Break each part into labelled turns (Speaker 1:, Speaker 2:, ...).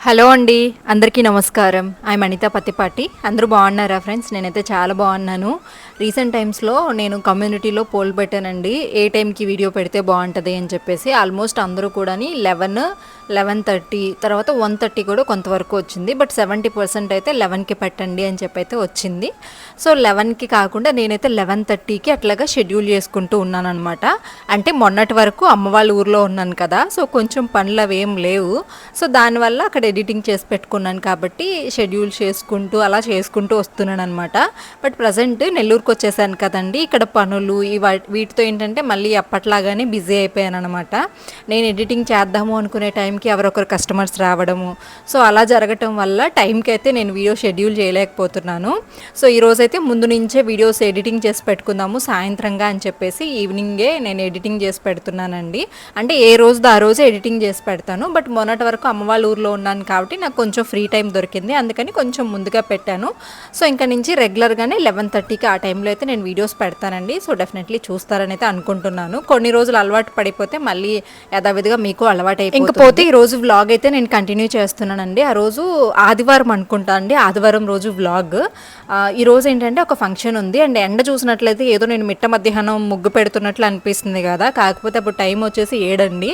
Speaker 1: Hello అండి అందరికీ నమస్కారం. ఐ అనిత పత్తిపాటి అందరూ బాగున్నారా ఫ్రెండ్స్? నేనైతే చాలా బాగున్నాను. రీసెంట్ టైమ్స్లో నేను కమ్యూనిటీలో పోల్ పెట్టానండి. ఏ టైంకి వీడియో పెడితే బాగుంటుంది అని చెప్పేసి ఆల్మోస్ట్ అందరూ కూడా లెవెన్ లెవెన్ థర్టీ తర్వాత వన్ థర్టీ కూడా కొంతవరకు వచ్చింది. బట్ సెవెంటీ పర్సెంట్ అయితే లెవెన్కి పెట్టండి అని చెప్పి అయితే వచ్చింది సో లెవెన్కి కాకుండా నేనైతే లెవెన్ థర్టీకి అట్లాగా షెడ్యూల్ చేసుకుంటూ ఉన్నాను అనమాట అంటే మొన్నటి వరకు అమ్మ వాళ్ళ ఊర్లో ఉన్నాను కదా. సో కొంచెం పనులు అవి ఏం లేవు. సో దానివల్ల అక్కడ ఎడిటింగ్ చేసి పెట్టుకున్నాను కాబట్టి షెడ్యూల్ చేసుకుంటూ అలా చేసుకుంటూ వస్తున్నాను అనమాట బట్ ప్రజెంట్ నెల్లూరుకు వచ్చేసాను కదండి. ఇక్కడ పనులు వీటితో ఏంటంటే మళ్ళీ అప్పట్లాగానే బిజీ అయిపోయాను అనమాట నేను ఎడిటింగ్ చేద్దాము అనుకునే టైంకి ఎవరొకరు కస్టమర్స్ రావడము. సో అలా జరగటం వల్ల టైంకి అయితే నేను వీడియో షెడ్యూల్ చేయలేకపోతున్నాను. సో ఈ రోజైతే ముందు నుంచే వీడియోస్ ఎడిటింగ్ చేసి పెట్టుకుందాము సాయంత్రంగా అని చెప్పేసి ఈవినింగే నేను ఎడిటింగ్ చేసి పెడుతున్నానండి. అంటే ఏ రోజు ఆ రోజు ఎడిటింగ్ చేసి పెడతాను. బట్ మొన్నటి వరకు అమ్మ వాళ్ళ ఊర్లో ఉన్నాను కాబట్టి నాకు కొంచెం ఫ్రీ టైం దొరికింది. అందుకని కొంచెం ముందుగా పెట్టాను. సో ఇంకా నుంచి రెగ్యులర్గానే లెవెన్ థర్టీకి ఆ టైంలో అయితే నేను వీడియోస్ పెడతానండి. సో డెఫినెట్లీ చూస్తారని అయితే అనుకుంటున్నాను. కొన్ని రోజులు అలవాటు పడిపోతే మళ్ళీ యథావిధిగా మీకు అలవాటు అయిపోతే ఈ రోజు వ్లాగ్ అయితే నేను కంటిన్యూ చేస్తున్నానండి. ఆ రోజు ఆదివారం అనుకుంటా అండి. ఆదివారం రోజు వ్లాగ్ ఈ రోజు ఏంటంటే ఒక ఫంక్షన్ ఉంది. అండ్ ఎండ చూసినట్లయితే ఏదో నేను మిట్ట మధ్యాహ్నం ముగ్గు పెడుతున్నట్లు అనిపిస్తుంది కదా. కాకపోతే అప్పుడు టైం వచ్చేసి ఏడండి.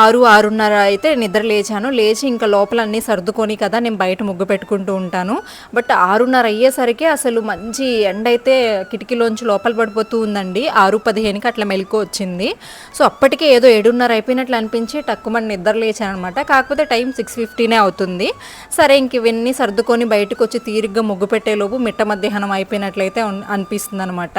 Speaker 1: ఆరు ఆరున్నర అయితే నిద్ర లేచాను. లేచి ఇంకా లోపల అన్నీ సర్దుకొని కదా నేను బయట ముగ్గు పెట్టుకుంటూ ఉంటాను. బట్ ఆరున్నర అయ్యేసరికి అసలు మంచి ఎండ అయితే కిటికీలోంచి లోపల పడిపోతూ ఉందండి. ఆరు పదిహేనుకి అట్లా మెలకు వచ్చింది. సో అప్పటికే ఏదో ఏడున్నర అయిపోయినట్లు అనిపించి టక్కుమని నిద్ర లేచాను అనమాట కాకపోతే టైం సిక్స్ ఫిఫ్టీనే అవుతుంది. సరే ఇంక ఇవన్నీ సర్దుకొని బయటకు వచ్చి తీరిగ్గా ముగ్గు పెట్టేలోపు మిట్ట మధ్యాహ్నం అయిపోయినట్లయితే అనిపిస్తుంది అనమాట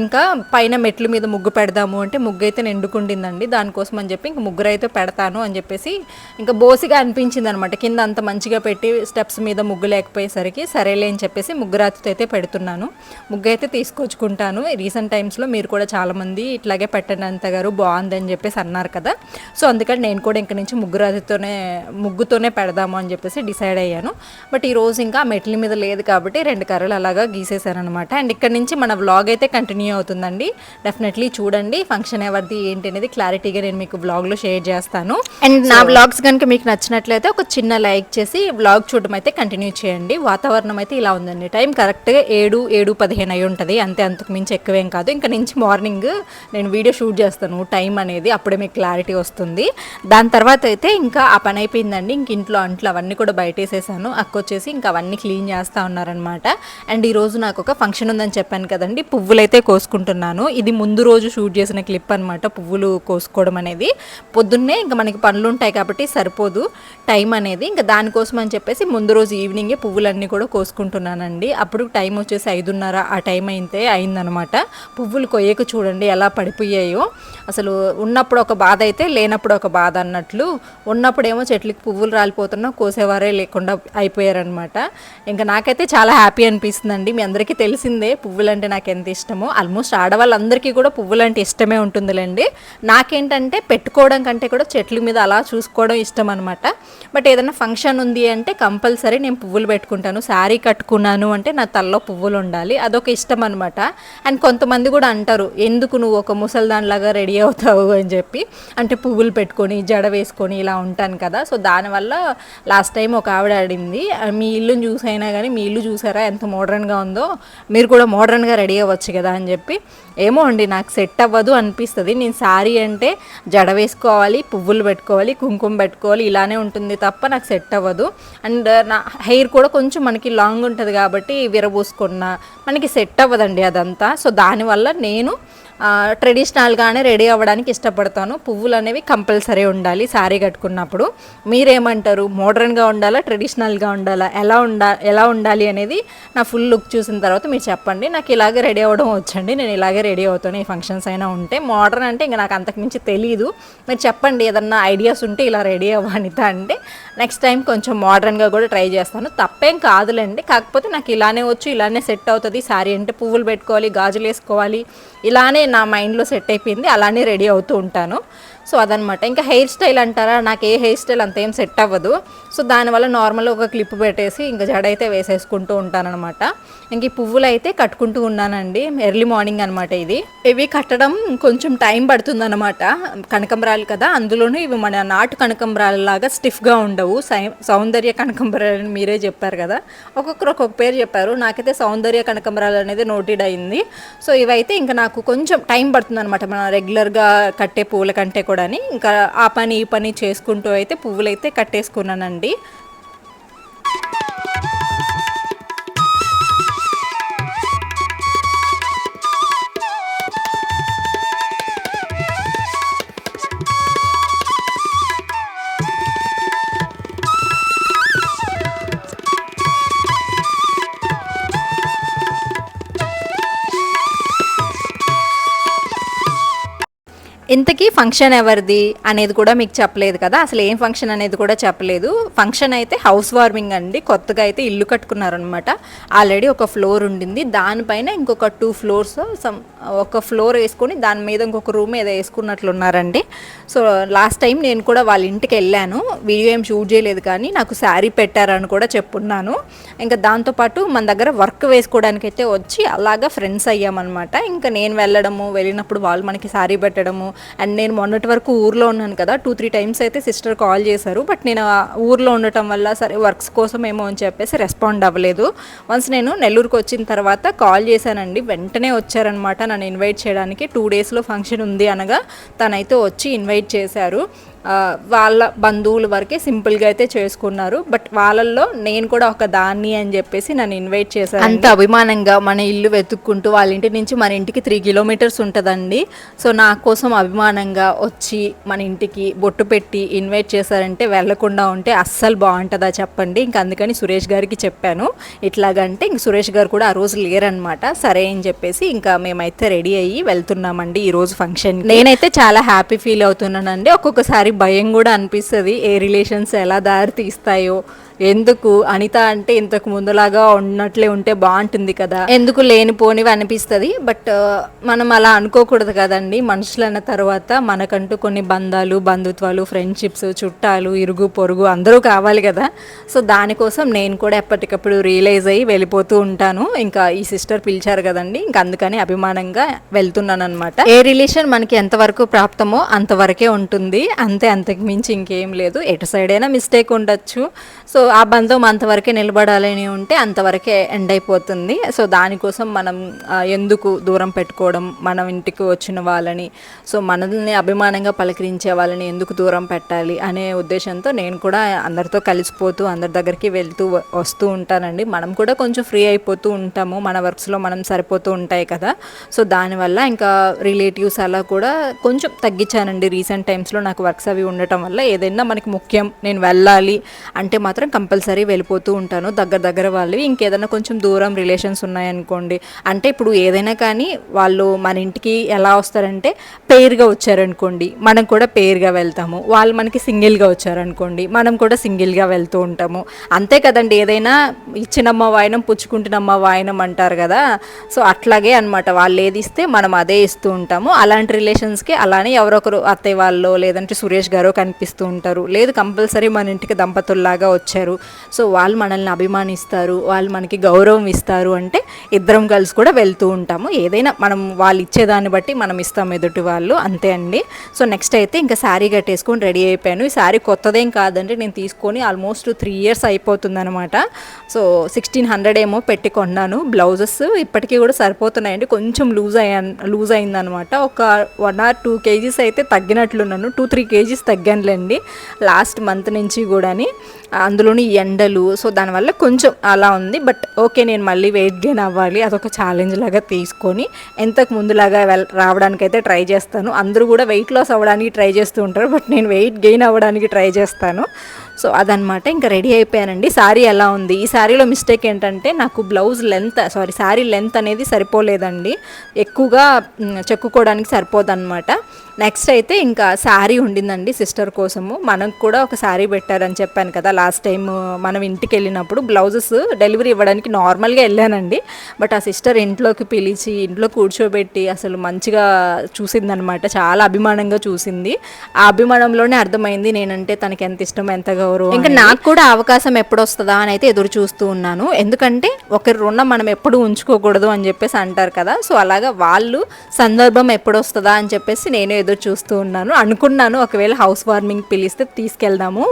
Speaker 1: ఇంకా పైన మెట్ల మీద ముగ్గు పెడదాము అంటే ముగ్గు అయితే నిండుకుండిందండి. దానికోసం అని చెప్పి ఇంక ముగ్గురు అయితే పెడతాను అని చెప్పేసి ఇంకా బోసిగా అనిపించింది అనమాట కింద అంత మంచిగా పెట్టి స్టెప్స్ మీద ముగ్గు లేకపోయేసరికి సరేలే అని చెప్పేసి ముగ్గురాతితో అయితే పెడుతున్నాను. ముగ్గు అయితే తీసుకొచ్చుకుంటాను. రీసెంట్ టైమ్స్లో మీరు కూడా చాలామంది ఇట్లాగే పెట్టండి అంత గారు బాగుంది అని చెప్పేసి అన్నారు కదా. సో అందుకని నేను కూడా ఇంక నుంచి ముగ్గురాతితోనే ముగ్గుతోనే పెడదాము అని చెప్పేసి డిసైడ్ అయ్యాను. బట్ ఈ రోజు ఇంకా మెట్ల మీద లేదు కాబట్టి రెండు కర్రలు అలాగా గీసేసాను అనమాట అండ్ ఇక్కడ నుంచి మన వ్లాగ్ అయితే కంటిన్యూ అవుతుందండి. డెఫినెట్లీ చూడండి ఫంక్షన్ ఎవరిది ఏంటి అనేది క్లారిటీగా నేను మీకు వ్లాగ్లో షేర్ చేస్తాను. అండ్ నా వ్లాగ్స్ కనుక మీకు నచ్చినట్లయితే ఒక చిన్న లైక్ చేసి వ్లాగ్ చూడడం అయితే కంటిన్యూ చేయండి. వాతావరణం అయితే ఇలా ఉందండి. టైం కరెక్ట్గా ఏడు ఏడు పదిహేను అయి ఉంటుంది. అంతే అంతకు మించి ఎక్కువేం కాదు. ఇంకా నుంచి మార్నింగ్ నేను వీడియో షూట్ చేస్తాను. టైం అనేది అప్పుడే మీకు క్లారిటీ వస్తుంది. దాని తర్వాత అయితే ఇంకా ఆ పని అయిపోయిందండి. ఇంక ఇంట్లో అంట్లు అవన్నీ కూడా బయటేసేసాను. అక్క వచ్చేసి ఇంకా అవన్నీ క్లీన్ చేస్తూ ఉన్నారనమాట అండ్ ఈ రోజు నాకు ఒక ఫంక్షన్ ఉందని చెప్పాను కదండి. పువ్వులు అయితే కోసుకుంటున్నాను. ఇది ముందు రోజు షూట్ చేసిన క్లిప్ అనమాట పువ్వులు కోసుకోవడం అనేది. పొద్దున్నే ఇంకా మనకి పనులు ఉంటాయి కాబట్టి సరిపోదు. టైం అనేది ఇంకా దానికోసం అని చెప్పేసి ముందు రోజు ఈవినింగే పువ్వులన్నీ కూడా కోసుకుంటున్నానండి. అప్పుడు టైం వచ్చేసి ఐదున్నర ఆ టైం అయితే అయిందనమాట. పువ్వులు కొయ్యకు చూడండి ఎలా పడిపోయాయో. అసలు ఉన్నప్పుడు ఒక బాధ అయితే లేనప్పుడు ఒక బాధ అన్నట్లు ఉన్నప్పుడేమో చెట్లకి పువ్వులు రాలిపోతున్నా కోసేవారే లేకుండా అయిపోయారనమాట. ఇంకా నాకైతే చాలా హ్యాపీ అనిపిస్తుందండి. మీ అందరికీ తెలిసిందే పువ్వులు అంటే నాకు ఎంత ఇష్టమో. ఆల్మోస్ట్ ఆడవాళ్ళందరికీ కూడా పువ్వులంటే ఇష్టమే ఉంటుందిలేండి. నాకేంటంటే పెట్టుకోవడం కంటే కూడా చెట్ల మీద అలా చూసుకోవడం ఇష్టం అనమాట బట్ ఏదైనా ఫంక్షన్ ఉంది అంటే కంపల్సరీ నేను పువ్వులు పెట్టుకుంటాను శారీ కట్టుకున్నాను అంటే నా తలలో పువ్వులు ఉండాలి అదొక ఇష్టం అనమాట అండ్ కొంతమంది కూడా అంటారు ఎందుకు నువ్వు ఒక ముసల్దాన్లాగా రెడీ అవుతావు? అని చెప్పి. అంటే పువ్వులు పెట్టుకొని జడ వేసుకొని ఇలా ఉంటాను కదా. సో దానివల్ల లాస్ట్ టైం ఒక ఆవిడ ఆడింది మీ ఇల్లుని చూసైనా కానీ మీ ఇల్లు చూసారా? ఎంత మోడర్న్గా ఉందో? మీరు కూడా మోడర్న్గా రెడీ అవ్వచ్చు కదా? అని చెప్పి. ఏమో అండి నాకు సెట్ అవ్వదు అనిపిస్తుంది. నేను శారీ అంటే జడ వేసుకోవాలి పువ్వులు పెట్టుకోవాలి కుంకుమ పెట్టుకోవాలి ఇలానే ఉంటుంది తప్ప నాకు సెట్ అవ్వదు. అండ్ నా హెయిర్ కూడా కొంచెం మనకి లాంగ్ ఉంటుంది కాబట్టి విరబూసుకున్న మనకి సెట్ అవ్వదండి అదంతా. సో దానివల్ల నేను ట్రెడిషనల్గానే రెడీ అవ్వడానికి ఇష్టపడతాను. పువ్వులు అనేవి కంపల్సరీ ఉండాలి శారీ కట్టుకున్నప్పుడు. మీరేమంటారు? మోడర్న్గా ఉండాలా ట్రెడిషనల్గా ఉండాలా? ఎలా ఉండా ఎలా ఉండాలి అనేది నా ఫుల్ లుక్ చూసిన తర్వాత మీరు చెప్పండి. నాకు ఇలాగే రెడీ అవ్వడం వచ్చండి. నేను ఇలాగే రెడీ అవుతాను ఈ ఫంక్షన్స్ అయినా ఉంటే. మోడర్న్ అంటే ఇంకా నాకు అంతకుమించి తెలియదు మీరు చెప్పండి ఏదన్నా ఐడియాస్ ఉంటే ఇలా రెడీ అవ్వనిత అంటే. నెక్స్ట్ టైం కొంచెం మోడర్న్గా కూడా ట్రై చేస్తాను. తప్పేం కాదులేండి. కాకపోతే నాకు ఇలానే వచ్చు ఇలానే సెట్ అవుతుంది. శారీ అంటే పువ్వులు పెట్టుకోవాలి గాజులు వేసుకోవాలి. ఇలానే నా మైండ్లో సెట్ అయిపోయింది. అలానే రెడీ అవుతూ ఉంటాను. సో అదనమాట ఇంకా హెయిర్ స్టైల్ అంటారా? నాకు ఏ హెయిర్ స్టైల్ అంత ఏం సెట్ అవ్వదు. సో దానివల్ల నార్మల్గా ఒక క్లిప్ పెట్టేసి ఇంకా జడ అయితే వేసేసుకుంటూ ఉంటానన్నమాట. ఇంక ఈ పువ్వులు అయితే కట్టుకుంటూ ఉన్నానండి. ఎర్లీ మార్నింగ్ అనమాట ఇది. ఇవి కట్టడం కొంచెం టైం పడుతుంది అనమాట కనకంబరాలు కదా అందులోనూ ఇవి మన నాటు కనకంబరాలు లాగా స్టిఫ్గా ఉండవు. సై- సౌందర్య కనకంబరాలు అని మీరే చెప్పారు కదా. ఒక్కొక్కరు ఒక్కొక్క పేరు చెప్పారు. నాకైతే సౌందర్య కనకంబరాలు అనేది నోటెడ్ అయింది. సో ఇవైతే ఇంకా నాకు కొంచెం టైం పడుతుంది అనమాట మన రెగ్యులర్గా కట్టే పువ్వుల కంటే కూడా ఇంకా ఆ పని ఈ పని చేసుకుంటూ అయితే పువ్వులైతే కట్టేసుకున్నానండి. ఇంతకీ ఫంక్షన్ ఎవరిది అనేది కూడా మీకు చెప్పలేదు కదా. అసలు ఏం ఫంక్షన్ అనేది కూడా చెప్పలేదు. ఫంక్షన్ అయితే హౌస్ వార్మింగ్ అండి. కొత్తగా అయితే ఇల్లు కట్టుకున్నారనమాట ఆల్రెడీ ఒక ఫ్లోర్ ఉండింది. దానిపైన ఇంకొక టూ ఫ్లోర్స్ సమ్ ఒక ఫ్లోర్ వేసుకొని దాని మీద ఇంకొక రూమ్ ఏదో వేసుకున్నట్లున్నారండి సో లాస్ట్ టైం నేను కూడా వాళ్ళ ఇంటికి వెళ్ళాను. వీడియో ఏం షూట్ చేయలేదు కానీ నాకు శారీ పెట్టారని కూడా చెప్పున్నాను. ఇంకా దాంతోపాటు మన దగ్గర వర్క్ వేసుకోవడానికి అయితే వచ్చి అలాగా ఫ్రెండ్స్ అయ్యామన్నమాట. ఇంకా నేను వెళ్ళడము వెళ్ళినప్పుడు వాళ్ళు మనకి శారీ పెట్టడము అండ్ నేను మొన్నటి వరకు ఊర్లో ఉన్నాను కదా టూ త్రీ టైమ్స్ అయితే సిస్టర్ కాల్ చేశారు. బట్ నేను ఊర్లో ఉండటం వల్ల సరే వర్క్స్ కోసం ఏమో అని చెప్పేసి రెస్పాండ్ అవ్వలేదు. వన్స్ నేను నెల్లూరుకి వచ్చిన తర్వాత కాల్ చేశానండి. వెంటనే వచ్చారనమాట నన్ను ఇన్వైట్ చేయడానికి. టూ డేస్లో ఫంక్షన్ ఉంది అనగా తనైతే వచ్చి ఇన్వైట్ చేశారు. వాళ్ళ బంధువుల వరకే సింపుల్గా అయితే చేసుకున్నారు. బట్ వాళ్ళల్లో నేను కూడా ఒక దాన్ని అని చెప్పేసి నన్ను ఇన్వైట్ చేశారు అంత అభిమానంగా మన ఇల్లు వెతుక్కుంటూ వాళ్ళ ఇంటి నుంచి మన ఇంటికి త్రీ కిలోమీటర్స్ ఉంటుందండి. సో నా కోసం అభిమానంగా వచ్చి మన ఇంటికి బొట్టు పెట్టి ఇన్వైట్ చేశారంటే వెళ్ళకుండా ఉంటే అస్సలు బాగుంటుందా చెప్పండి. ఇంకా అందుకని సురేష్ గారికి చెప్పాను. ఇట్లాగంటే ఇంక సురేష్ గారు కూడా ఆ రోజు లేరనమాట సరే అని చెప్పేసి ఇంకా మేమైతే రెడీ అయ్యి వెళ్తున్నామండి ఈ రోజు ఫంక్షన్ నేనైతే చాలా హ్యాపీ ఫీల్ అవుతున్నానండి. ఒక్కొక్కసారి భయం కూడా అనిపిస్తుంది. ఏ రిలేషన్స్ ఎలా దారి తీస్తాయో ఎందుకు అనిత అంటే ఇంతకు ముందులాగా ఉన్నట్లే ఉంటే బాగుంటుంది కదా. ఎందుకు లేనిపోనివి అనిపిస్తుంది బట్ మనం అలా అనుకోకూడదు కదండి. మనుషులన్న తర్వాత మనకంటూ కొన్ని బంధాలు బంధుత్వాలు ఫ్రెండ్షిప్స్ చుట్టాలు ఇరుగు పొరుగు అందరూ కావాలి కదా. సో దానికోసం నేను కూడా ఎప్పటికప్పుడు రియలైజ్ అయ్యి వెళ్ళిపోతూ ఉంటాను. ఇంకా ఈ సిస్టర్ పిలిచారు కదండి ఇంకా అందుకని అభిమానంగా వెళ్తున్నాను అనమాట ఏ రిలేషన్ మనకి ఎంతవరకు ప్రాప్తమో అంతవరకే ఉంటుంది. అంతే అంతకు మించి ఇంకేం లేదు. ఎటు సైడ్ అయినా మిస్టేక్ ఉండొచ్చు. సో ఆ బంధం అంతవరకే నిలబడాలని ఉంటే అంతవరకే ఎండ్ అయిపోతుంది. సో దానికోసం మనం ఎందుకు దూరం పెట్టుకోవడం మనం ఇంటికి వచ్చిన వాళ్ళని సో మనల్ని అభిమానంగా పలకరించే వాళ్ళని ఎందుకు దూరం పెట్టాలి అనే ఉద్దేశంతో నేను కూడా అందరితో కలిసిపోతూ అందరి దగ్గరికి వెళ్తూ వస్తూ ఉంటానండి. మనం కూడా కొంచెం ఫ్రీ అయిపోతూ ఉంటాము. మన వర్క్స్లో మనం సరిపోతూ ఉంటాయి కదా. సో దానివల్ల ఇంకా రిలేటివ్స్ అలా కూడా కొంచెం తగ్గించానండి. రీసెంట్ టైమ్స్లో నాకు వర్క్స్ అవి ఉండటం వల్ల ఏదైనా మనకి ముఖ్యం నేను వెళ్ళాలి అంటే మాత్రం కంపల్సరీ వెళ్ళిపోతూ ఉంటాను. దగ్గర దగ్గర వాళ్ళు ఇంకేదైనా కొంచెం దూరం రిలేషన్స్ ఉన్నాయనుకోండి. అంటే ఇప్పుడు ఏదైనా కానీ వాళ్ళు మన ఇంటికి ఎలా వస్తారంటే పేరుగా వచ్చారనుకోండి. మనం కూడా పేరుగా వెళ్తాము. వాళ్ళు మనకి సింగిల్గా వచ్చారనుకోండి. మనం కూడా సింగిల్గా వెళ్తూ ఉంటాము. అంతే కదండి. ఏదైనా ఇచ్చినమ్మ వాయనం పుచ్చుకుంటున్నమ్మ వాయనం అంటారు కదా. సో అట్లాగే అన్నమాట. వాళ్ళు ఏది ఇస్తే మనం అదే ఇస్తూ ఉంటాము. అలాంటి రిలేషన్స్కి అలానే ఎవరొకరు అత్తయ్య వాళ్ళు లేదంటే సురేష్ గారు కనిపిస్తూ ఉంటారు. లేదు కంపల్సరీ మన ఇంటికి దంపతుల్లాగా వచ్చారు. సో వాళ్ళు మనల్ని అభిమానిస్తారు వాళ్ళు మనకి గౌరవం ఇస్తారు అంటే ఇద్దరం కలిసి కూడా వెళ్తూ ఉంటాము. ఏదైనా మనం వాళ్ళు ఇచ్చేదాన్ని బట్టి మనం ఇస్తాం ఎదుటి వాళ్ళు అంతే అండి. సో నెక్స్ట్ అయితే ఇంకా శారీ కట్టేసుకొని రెడీ అయిపోయాను. ఈ శారీ కొత్తదేం కాదండి నేను తీసుకొని ఆల్మోస్ట్ త్రీ ఇయర్స్ అయిపోతుంది అనమాట సో సిక్స్టీన్ హండ్రెడ్ ఏమో పెట్టి కొన్నాను. బ్లౌజెస్ ఇప్పటికీ కూడా సరిపోతున్నాయండి. కొంచెం లూజ్ అయ్యాను లూజ్ అయిందనమాట ఒక వన్ ఆర్ టూ కేజీస్ అయితే తగ్గినట్లున్నాను టూ త్రీ కేజీస్ తగ్గానులేండి. లాస్ట్ మంత్ నుంచి కూడాని. అందులోని ఎండలు. సో దానివల్ల కొంచెం అలా ఉంది. బట్ ఓకే నేను మళ్ళీ వెయిట్ గెయిన్ అవ్వాలి. అదొక ఛాలెంజ్ లాగా తీసుకొని ఎంతకు ముందులాగా వెల్ రావడానికి అయితే ట్రై చేస్తాను. అందరూ కూడా వెయిట్ లాస్ అవ్వడానికి ట్రై చేస్తూ ఉంటారు. బట్ నేను వెయిట్ గెయిన్ అవ్వడానికి ట్రై చేస్తాను. సో అదనమాట ఇంకా రెడీ అయిపోయానండి. శారీ ఎలా ఉంది? ఈ శారీలో మిస్టేక్ ఏంటంటే నాకు blouse length sorry sari length అనేది సరిపోలేదండి. ఎక్కువగా చెక్కుకోవడానికి సరిపోదన్నమాట. నెక్స్ట్ అయితే ఇంకా శారీ ఉండిందండి సిస్టర్ కోసము. మనకు కూడా ఒక శారీ పెట్టారని చెప్పాను కదా లాస్ట్ టైం మనం ఇంటికి వెళ్ళినప్పుడు బ్లౌజెస్ డెలివరీ ఇవ్వడానికి నార్మల్గా వెళ్ళానండి. బట్ ఆ సిస్టర్ ఇంట్లోకి పిలిచి ఇంట్లో కూర్చోబెట్టి అసలు మంచిగా చూసిందనమాట చాలా అభిమానంగా చూసింది. ఆ అభిమానంలోనే అర్థమైంది నేనంటే తనకి ఎంత ఇష్టం ఎంతగా గౌరవం ఇంకా నాకు కూడా అవకాశం ఎప్పుడు వస్తుందా అని అయితే ఎదురు చూస్తూ ఉన్నాను. ఎందుకంటే ఒకరి రుణం మనం ఎప్పుడు ఉంచుకోకూడదు అని చెప్పేసి అంటారు కదా. సో అలాగా వాళ్ళు సందర్భం ఎప్పుడు వస్తుందా అని చెప్పేసి నేను ఎదురు చూస్తూ ఉన్నాను. అనుకున్నాను ఒకవేళ హౌస్ వార్మింగ్ పిలిస్తే తీసుకెళ్దాము.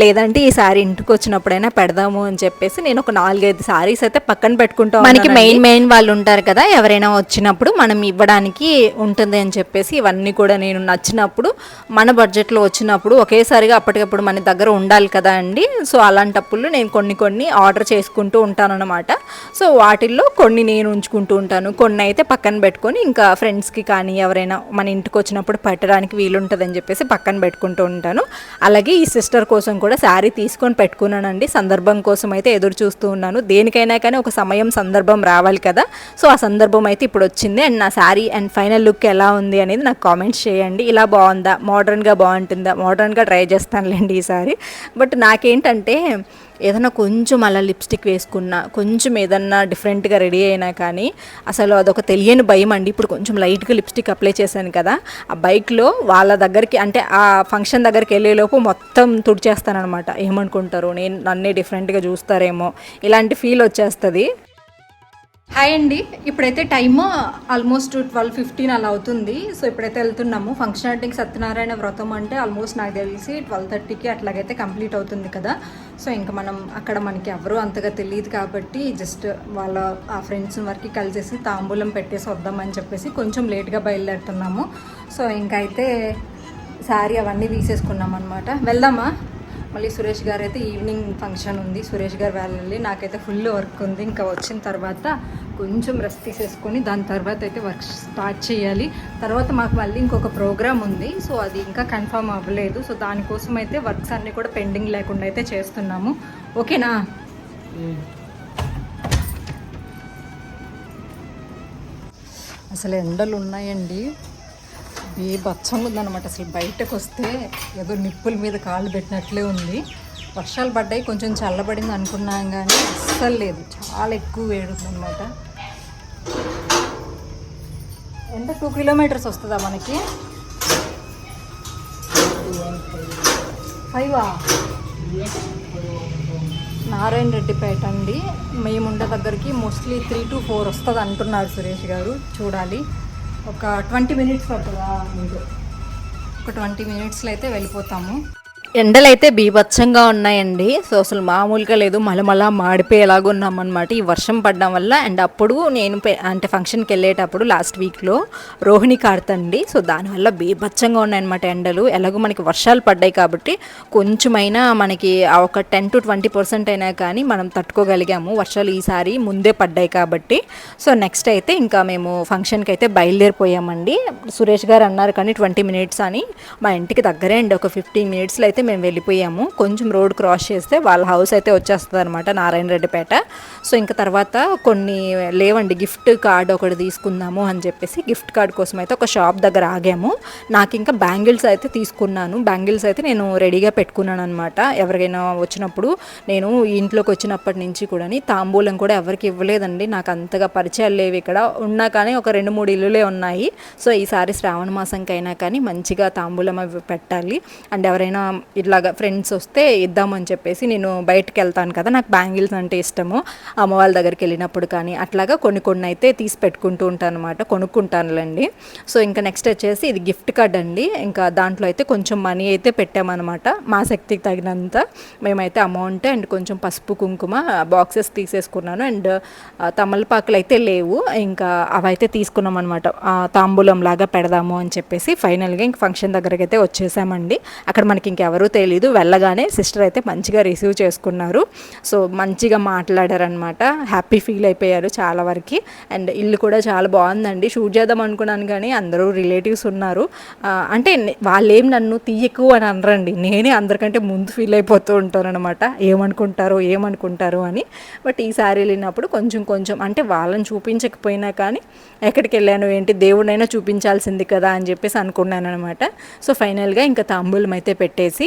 Speaker 1: లేదంటే ఈ సారీ ఇంటికి వచ్చినప్పుడైనా పెడదాము అని చెప్పేసి నేను ఒక నాలుగైదు సారీస్ అయితే పక్కన పెట్టుకుంటాం మనకి మెయిన్ మెయిన్ వాళ్ళు ఉంటారు కదా ఎవరైనా వచ్చినప్పుడు మనం ఇవ్వడానికి ఉంటుంది అని చెప్పేసి ఇవన్నీ కూడా నేను నచ్చినప్పుడు మన బడ్జెట్లో వచ్చినప్పుడు ఒకేసారిగా అప్పటికప్పుడు మన దగ్గర ఉండాలి కదా అండి. సో అలాంటప్పుడు నేను కొన్ని కొన్ని ఆర్డర్ చేసుకుంటూ ఉంటానన్నమాట. సో వాటిల్లో కొన్ని నేను ఉంచుకుంటూ ఉంటాను. కొన్ని అయితే పక్కన పెట్టుకొని ఇంకా ఫ్రెండ్స్కి కానీ ఎవరైనా మన ఇంటికి వచ్చినప్పుడు పెట్టడానికి వీలుంటుందని చెప్పేసి పక్కన పెట్టుకుంటూ ఉంటాను. అలాగే ఈ సిస్టర్ కోసం కూడా శారీ తీసుకొని పెట్టుకున్నానండి. సందర్భం కోసం అయితే ఎదురు చూస్తూ ఉన్నాను. దేనికైనా కానీ ఒక సమయం సందర్భం రావాలి కదా. సో ఆ సందర్భం అయితే ఇప్పుడు వచ్చింది. అండ్ నా శారీ అండ్ ఫైనల్ లుక్ ఎలా ఉంది అనేది నాకు కామెంట్స్ చేయండి. ఇలా బాగుందా? మోడర్న్గా బాగుంటుందా? మోడర్న్గా ట్రై చేస్తానులేండి ఈసారి బట్ నాకేంటంటే ఏదైనా కొంచెం అలా లిప్స్టిక్ వేసుకున్నా కొంచెం ఏదన్నా డిఫరెంట్గా రెడీ అయినా కానీ అసలు అదొక తెలియని భయం అండి. ఇప్పుడు కొంచెం లైట్గా లిప్స్టిక్ అప్లై చేశాను కదా ఆ బైక్లో వాళ్ళ దగ్గరికి అంటే ఆ ఫంక్షన్ దగ్గరికి వెళ్ళేలోపు మొత్తం తుడిచేస్తానమాట ఏమనుకుంటారు నేను నన్నే డిఫరెంట్గా చూస్తారేమో ఇలాంటి ఫీల్ వచ్చేస్తుంది. హాయ్ అండి. ఇప్పుడైతే టైమ్ ఆల్మోస్ట్ ట్వెల్వ్ ఫిఫ్టీన్ అలా అవుతుంది. సో ఇప్పుడైతే వెళ్తున్నాము. ఫంక్షనాలిటీకి సత్యనారాయణ వ్రతం అంటే ఆల్మోస్ట్ నాకు తెలిసి ట్వెల్వ్ థర్టీకి అట్లాగైతే కంప్లీట్ అవుతుంది కదా. సో ఇంకా మనం అక్కడ మనకి ఎవరు అంతగా తెలియదు కాబట్టి జస్ట్ వాళ్ళ ఆ ఫ్రెండ్స్ వరకు కలిసేసి తాంబూలం పెట్టేసి వద్దామని చెప్పేసి కొంచెం లేట్గా బయలుదేరుతున్నాము. సో ఇంకైతే అయితే శారీ అవన్నీ తీసేసుకున్నాం అనమాట వెళ్దామా? మళ్ళీ సురేష్ గారు అయితే ఈవినింగ్ ఫంక్షన్ ఉంది. సురేష్ గారు వెళ్ళాలి. నాకైతే ఫుల్ వర్క్ ఉంది. ఇంకా వచ్చిన తర్వాత కొంచెం రెస్ట్ తీసేసుకొని దాని తర్వాత అయితే వర్క్ స్టార్ట్ చేయాలి. తర్వాత మాకు మళ్ళీ ఇంకొక ప్రోగ్రామ్ ఉంది. సో అది ఇంకా కన్ఫర్మ్ అవ్వలేదు. సో దానికోసం అయితే వర్క్స్ అన్నీ కూడా పెండింగ్ లేకుండా అయితే చేస్తున్నాము. ఓకేనా అసలు ఎండలు ఉన్నాయండి. బీభత్సంగా ఉందన్నమాట. అసలు బయటకు వస్తే ఏదో నిప్పుల మీద కాళ్ళు పెట్టినట్లే ఉంది. వర్షాలు పడ్డాయి కొంచెం చల్లబడింది అనుకున్నాం కానీ అస్సలు లేదు. చాలా ఎక్కువ వేడుందన్నమాట ఎంత టూ కిలోమీటర్స్ వస్తుందా మనకి? ఫైవా? నారాయణ రెడ్డిపేట అండి. మేము దగ్గరికి మోస్ట్లీ త్రీ టు ఫోర్ వస్తుంది అంటున్నారు సురేష్ గారు. చూడాలి. ఒక ట్వంటీ మినిట్స్ పడుతుందా ఒక ట్వంటీ మినిట్స్లో అయితే వెళ్ళిపోతాము. ఎండలైతే బీభత్సంగా ఉన్నాయండి. సో అసలు మామూలుగా లేదు. మలమల మాడిపోయేలాగా ఉన్నామన్నమాట. ఈ వర్షం పడడం వల్ల అండ్ అప్పుడు నేను అంటే ఫంక్షన్కి వెళ్ళేటప్పుడు లాస్ట్ వీక్లో రోహిణి కార్తండి. సో దానివల్ల బీభత్సంగా ఉన్నాయన్నమాట ఎండలు. ఎలాగో మనకి వర్షాలు పడ్డాయి కాబట్టి కొంచెమైనా మనకి ఒక టెన్ టు ట్వంటీ పర్సెంట్ అయినా కానీ మనం తట్టుకోగలిగాము. వర్షాలు ఈసారి ముందే పడ్డాయి కాబట్టి. సో నెక్స్ట్ అయితే ఇంకా మేము ఫంక్షన్కి అయితే బయలుదేరిపోయామండి. సురేష్ గారు అన్నారు కానీ ట్వంటీ మినిట్స్ అని. మా ఇంటికి దగ్గరే అండి. ఒక ఫిఫ్టీన్ మినిట్స్లో అయితే మేము వెళ్ళిపోయాము. కొంచెం రోడ్ క్రాస్ చేస్తే వాళ్ళ హౌస్ అయితే వచ్చేస్తుంది అనమాట నారాయణ రెడ్డిపేట సో ఇంకా తర్వాత కొన్ని లేవండి గిఫ్ట్ కార్డ్ ఒకటి తీసుకుందాము అని చెప్పేసి గిఫ్ట్ కార్డ్ కోసం అయితే ఒక షాప్ దగ్గర ఆగాము. నాకు ఇంకా బ్యాంగిల్స్ అయితే తీసుకున్నాను. బ్యాంగిల్స్ అయితే నేను రెడీగా పెట్టుకున్నాను అనమాట ఎవరికైనా వచ్చినప్పుడు నేను ఇంట్లోకి వచ్చినప్పటి నుంచి కూడా తాంబూలం కూడా ఎవరికి ఇవ్వలేదండి. నాకు అంతగా పరిచయాలు లేవు ఇక్కడ. ఉన్నా కానీ ఒక రెండు మూడు ఇల్లులే ఉన్నాయి. సో ఈసారి శ్రావణ మాసంకైనా కానీ మంచిగా తాంబూలం అవి పెట్టాలి. అండ్ ఎవరైనా ఇట్లాగా ఫ్రెండ్స్ వస్తే ఇద్దామని చెప్పేసి నేను బయటకు వెళ్తాను కదా నాకు బ్యాంగిల్స్ అంటే ఇష్టము. అమ్మ వాళ్ళ దగ్గరికి వెళ్ళినప్పుడు కానీ అట్లాగా కొన్ని కొన్ని అయితే తీసి పెట్టుకుంటూ ఉంటాను అనమాట కొనుక్కుంటానులేండి. సో ఇంకా నెక్స్ట్ వచ్చేసి ఇది గిఫ్ట్ కార్డ్ అండి. ఇంకా దాంట్లో అయితే కొంచెం మనీ అయితే పెట్టామన్నమాట మా శక్తికి తగినంత. మేమైతే అమౌంట్ అండ్ కొంచెం పసుపు కుంకుమ బాక్సెస్ తీసేసుకున్నాను. అండ్ తమలపాకులు అయితే లేవు. ఇంకా అవైతే తీసుకున్నాం అనమాట తాంబూలం లాగా పెడదాము అని చెప్పేసి ఫైనల్గా ఇంక ఫంక్షన్ దగ్గరకైతే వచ్చేసామండి. అక్కడ మనకి ఇంకెవరు
Speaker 2: ఎవరూ తెలీదు వెళ్ళగానే సిస్టర్ అయితే మంచిగా రిసీవ్ చేసుకున్నారు. సో మంచిగా మాట్లాడారనమాట హ్యాపీ ఫీల్ అయిపోయారు చాలా వరకు. అండ్ ఇల్లు కూడా చాలా బాగుందండి. షూట్ చేద్దాం అనుకున్నాను కానీ అందరూ రిలేటివ్స్ ఉన్నారు. అంటే వాళ్ళేం నన్ను తీయకు అని అనరండి. నేనే అందరికంటే ముందు ఫీల్ అయిపోతూ ఉంటాను అనమాట ఏమనుకుంటారో ఏమనుకుంటారు అని. బట్ ఈసారి వెళ్ళినప్పుడు కొంచెం కొంచెం అంటే వాళ్ళని చూపించకపోయినా కానీ ఎక్కడికి వెళ్ళాను ఏంటి దేవుడైనా చూపించాల్సింది కదా అని చెప్పేసి అనుకున్నాను అనమాట సో ఫైనల్గా ఇంకా తాంబూలం అయితే పెట్టేసి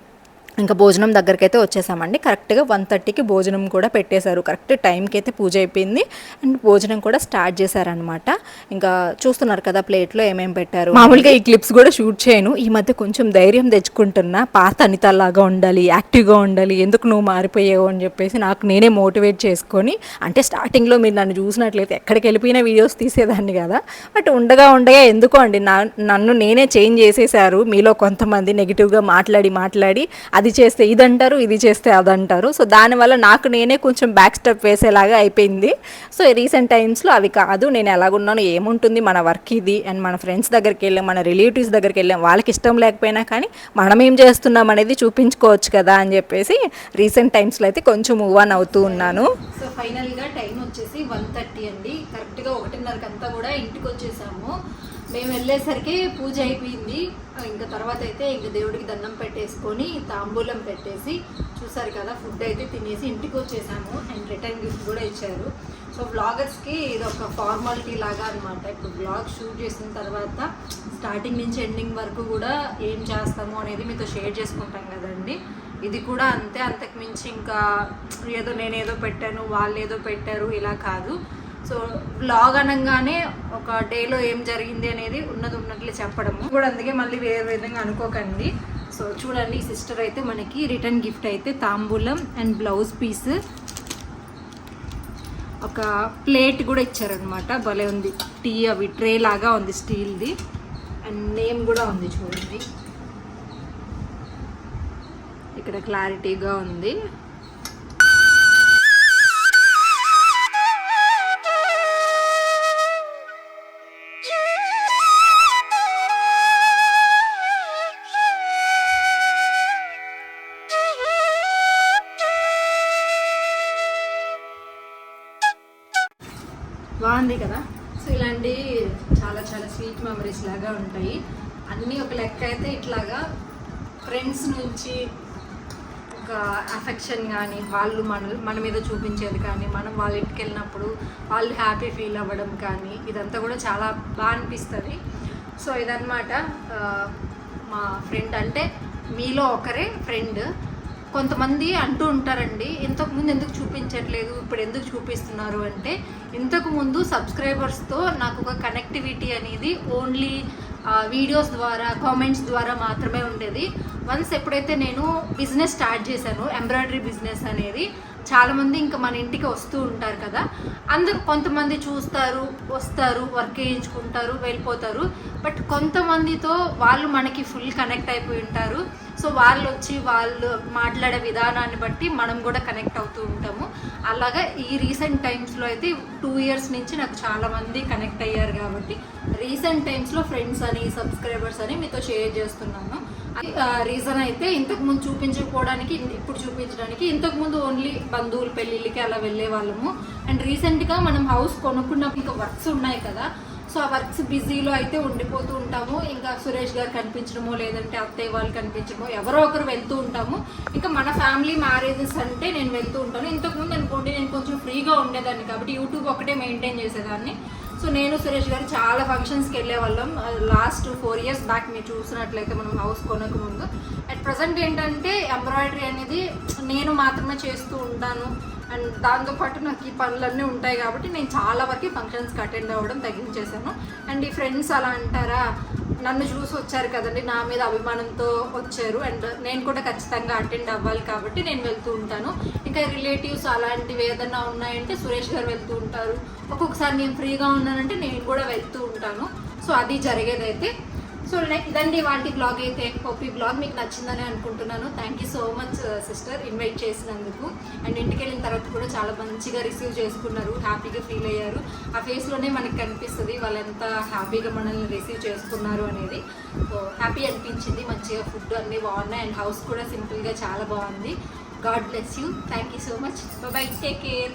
Speaker 2: ఇంకా భోజనం దగ్గరికి అయితే వచ్చేసామండి. కరెక్ట్గా వన్ థర్టీకి భోజనం కూడా పెట్టేశారు. కరెక్ట్ టైంకి అయితే పూజ అయిపోయింది. అండ్ భోజనం కూడా స్టార్ట్ చేశారనమాట ఇంకా చూస్తున్నారు కదా ప్లేట్లో ఏమేమి పెట్టారు? మామూలుగా ఈ క్లిప్స్ కూడా షూట్ చేయను. ఈ మధ్య కొంచెం ధైర్యం తెచ్చుకుంటున్నా. పాత అనితలాగా ఉండాలి యాక్టివ్గా ఉండాలి ఎందుకు నువ్వు మారిపోయావు అని చెప్పేసి నాకు నేనే మోటివేట్ చేసుకొని అంటే స్టార్టింగ్లో మీరు నన్ను చూసినట్లయితే ఎక్కడికి వెళ్ళిపోయిన వీడియోస్ తీసేదాన్ని కదా. బట్ ఉండగా ఉండగా ఎందుకో అండి నా నన్ను నేనే చేంజ్ చేసేసారు మీలో కొంతమంది నెగిటివ్గా మాట్లాడి మాట్లాడి అది చేస్తే ఇది అంటారు ఇది చేస్తే అది అంటారు సో దానివల్ల నాకు నేనే కొంచెం బ్యాక్ స్టెప్ వేసేలాగా అయిపోయింది. సో రీసెంట్ టైమ్స్లో అవి కాదు నేను ఎలాగున్నాను ఏముంటుంది మన వర్క్ ఇది అండ్ మన ఫ్రెండ్స్ దగ్గరికి వెళ్ళాం మన రిలేటివ్స్ దగ్గరికి వెళ్ళాం వాళ్ళకి ఇష్టం లేకపోయినా కానీ మనం ఏం చేస్తున్నాం అనేది చూపించుకోవచ్చు కదా అని చెప్పేసి రీసెంట్ టైమ్స్లో అయితే కొంచెం మూవ్ ఆన్ అవుతూ ఉన్నాను.
Speaker 1: సో ఫైనల్గా టైం వచ్చేసి వన్ థర్టీ అండి. కరెక్ట్గా ఒకటిన్నరకంతా కూడా ఇంటికి వచ్చేసి మేము వెళ్ళేసరికి పూజ అయిపోయింది. ఇంకా తర్వాత అయితే ఇంకా దేవుడికి దండం పెట్టేసుకొని తాంబూలం పెట్టేసి చూసారు కదా ఫుడ్ అయితే తినేసి ఇంటికి వచ్చేసాము. అండ్ రిటర్న్ గిఫ్ట్ కూడా ఇచ్చారు. సో బ్లాగర్స్కి ఇది ఒక ఫార్మాలిటీ లాగా అనమాట ఇప్పుడు బ్లాగ్ షూట్ చేసిన తర్వాత స్టార్టింగ్ నుంచి ఎండింగ్ వరకు కూడా ఏం చేస్తాము అనేది మీతో షేర్ చేసుకుంటాం కదండి. ఇది కూడా అంతే. అంతకు మించి ఇంకా ఏదో నేనేదో పెట్టాను వాళ్ళు ఏదో పెట్టారు ఇలా కాదు. సో బ్లాగ్ అనగానే ఒక డేలో ఏం జరిగింది అనేది ఉన్నది ఉన్నట్లే చెప్పడము. కూడా అందుకే మళ్ళీ వేరే విధంగా అనుకోకండి. సో చూడండి ఈ సిస్టర్ అయితే మనకి రిటర్న్ గిఫ్ట్ అయితే తాంబూలం అండ్ బ్లౌజ్ పీస్ ఒక ప్లేట్ కూడా ఇచ్చారనమాట భలే ఉంది. టీ అవి ట్రే లాగా ఉంది స్టీల్ది అండ్ నేమ్ కూడా ఉంది చూడండి. ఇక్కడ క్లారిటీగా ఉంది. మెమరీస్ లాగా ఉంటాయి. అన్నీ ఒక లెక్క అయితే ఇట్లాగా ఫ్రెండ్స్ నుంచి ఒక అఫెక్షన్ కానీ వాళ్ళు మన మన మీద చూపించేది కానీ మనం వాళ్ళ ఇంటికి వెళ్ళినప్పుడు వాళ్ళు హ్యాపీ ఫీల్ అవ్వడం కానీ ఇదంతా కూడా చాలా బాగా అనిపిస్తుంది. సో ఇదన్నమాట మా ఫ్రెండ్ అంటే మీలో ఒకరే ఫ్రెండ్ కొంతమంది అంటూ ఉంటారండి ఇంతకుముందు ఎందుకు చూపించట్లేదు? ఇప్పుడు ఎందుకు చూపిస్తున్నారు? అంటే ఇంతకుముందు సబ్స్క్రైబర్స్తో నాకు ఒక కనెక్టివిటీ అనేది ఓన్లీ వీడియోస్ ద్వారా కామెంట్స్ ద్వారా మాత్రమే ఉండేది. వన్స్ ఎప్పుడైతే నేను బిజినెస్ స్టార్ట్ చేశాను ఎంబ్రాయిడరీ బిజినెస్ అనేది చాలామంది ఇంకా మన ఇంటికి వస్తూ ఉంటారు కదా. అందరూ కొంతమంది చూస్తారు వస్తారు వర్క్ చేయించుకుంటారు వెళ్ళిపోతారు. బట్ కొంతమందితో వాళ్ళు మనకి ఫుల్ కనెక్ట్ అయిపోయి ఉంటారు. సో వాళ్ళు వచ్చి వాళ్ళు మాట్లాడే విధానాన్ని బట్టి మనం కూడా కనెక్ట్ అవుతూ ఉంటాము. అలాగా ఈ రీసెంట్ టైమ్స్లో అయితే టూ ఇయర్స్ నుంచి నాకు చాలామంది కనెక్ట్ అయ్యారు కాబట్టి రీసెంట్ టైమ్స్లో ఫ్రెండ్స్ అని సబ్స్క్రైబర్స్ అని మీతో షేర్ చేస్తున్నాను. రీజన్ అయితే ఇంతకు ముందు చూపించకపోవడానికి ఇప్పుడు చూపించడానికి ఇంతకు ముందు ఓన్లీ బంధువుల పెళ్ళిళ్ళకి అలా వెళ్ళే వాళ్ళము. అండ్ రీసెంట్గా మనం హౌస్ కొనుక్కున్నప్పుడు ఇంకా వర్క్స్ ఉన్నాయి కదా. సో ఆ వర్క్స్ బిజీలో అయితే ఉండిపోతూ ఉంటాము. ఇంకా సురేష్ గారు కనిపించడమో లేదంటే అత్తయ్య వాళ్ళు కనిపించడమో ఎవరో ఒకరు వెళ్తూ ఉంటాము. ఇంకా మన ఫ్యామిలీ మ్యారేజెస్ అంటే నేను వెళ్తూ ఉంటాను. ఇంతకుముందు అనుకోండి నేను కొంచెం ఫ్రీగా ఉండేదాన్ని కాబట్టి యూట్యూబ్ ఒకటే మెయింటైన్ చేసేదాన్ని. సో నేను సురేష్ గారు చాలా ఫంక్షన్స్కి వెళ్ళే వాళ్ళం. లాస్ట్ ఫోర్ ఇయర్స్ బ్యాక్ మీరు చూసినట్లయితే మనం హౌస్ కొనక ముందు. అట్ ప్రజెంట్ ఏంటంటే ఎంబ్రాయిడరీ అనేది నేను మాత్రమే చేస్తూ ఉంటాను. అండ్ దాంతోపాటు నాకు ఈ పనులన్నీ ఉంటాయి కాబట్టి నేను చాలా వరకు ఫంక్షన్స్కి అటెండ్ అవ్వడం తగ్గించేశాను. అండ్ ఈ ఫ్రెండ్స్ అలా అంటారా? నన్ను చూసి వచ్చారు కదండి నా మీద అభిమానంతో వచ్చారు. అండ్ నేను కూడా ఖచ్చితంగా అటెండ్ అవ్వాలి కాబట్టి నేను వెళ్తూ ఉంటాను. ఇంకా రిలేటివ్స్ అలాంటివి ఏదన్నా ఉన్నాయంటే సురేష్ గారు వెళ్తూ ఉంటారు. ఒక్కొక్కసారి నేను ఫ్రీగా ఉన్నానంటే నేను కూడా వెళ్తూ ఉంటాను. సో అది జరిగేదైతే సో ఇదండి వాటి బ్లాగ్ అయితే. హోప్ ఈ బ్లాగ్ మీకు నచ్చిందని అనుకుంటున్నాను. Thank you so much sister invite చేసినందుకు. అండ్ ఇంటికి వెళ్ళిన తర్వాత కూడా చాలా మంచిగా రిసీవ్ చేసుకున్నారు. హ్యాపీగా ఫీల్ అయ్యారు. ఆ ఫేస్లోనే మనకి కనిపిస్తుంది వాళ్ళు ఎంత హ్యాపీగా మనల్ని రిసీవ్ చేసుకున్నారు అనేది. సో హ్యాపీ అనిపించింది. మంచిగా ఫుడ్ అన్నీ బాగున్నాయి. అండ్ హౌస్ కూడా సింపుల్గా చాలా బాగుంది. God bless you thank you so much bye take care